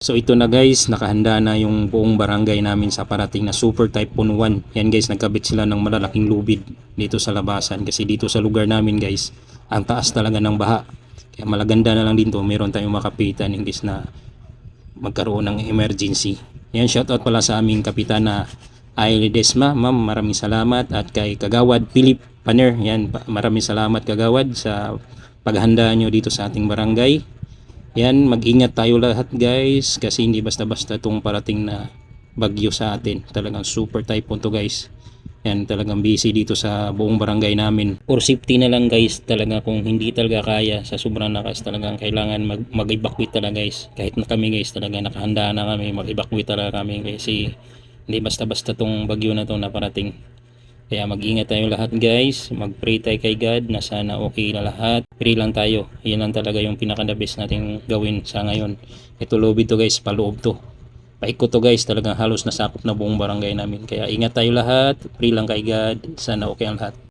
So ito na guys, nakahanda na yung buong barangay namin sa parating na Super Typhoon 1. Yan guys, nagkabit sila ng malalaking lubid dito sa labasan kasi dito sa lugar namin guys, ang taas talaga ng baha. Kaya malaganda na lang dito, meron tayong makapitan imbis na magkaroon ng emergency. Yan, shoutout pala sa aming kapitana Ailey Desma. Ma'am, maraming salamat. At kay Kagawad Philip Paner. Yan, maraming salamat Kagawad sa paghanda nyo dito sa ating barangay. Yan, mag-ingat tayo lahat guys kasi hindi basta-basta itong parating na bagyo sa atin. Talagang super typhoon to guys. Yan, talagang busy dito sa buong barangay namin. For safety na lang guys, talaga kung hindi talaga kaya sa sobrang lakas talagang kailangan mag, mag-evacuate talaga guys. Kahit na kami guys talaga nakahanda na kami, mag-evacuate talaga kami kasi hindi basta-basta tong bagyo na to na parating. Kaya mag-ingat tayo lahat guys, mag-pray tayo kay God na sana okay na lahat. Pray lang tayo, yan lang talaga yung pinaka-the best natin gawin sa ngayon. Ito lobby to guys, paloob to. Paikot to guys, talagang halos nasakop na buong barangay namin. Kaya ingat tayo lahat, pray lang kay God, sana okay ang lahat.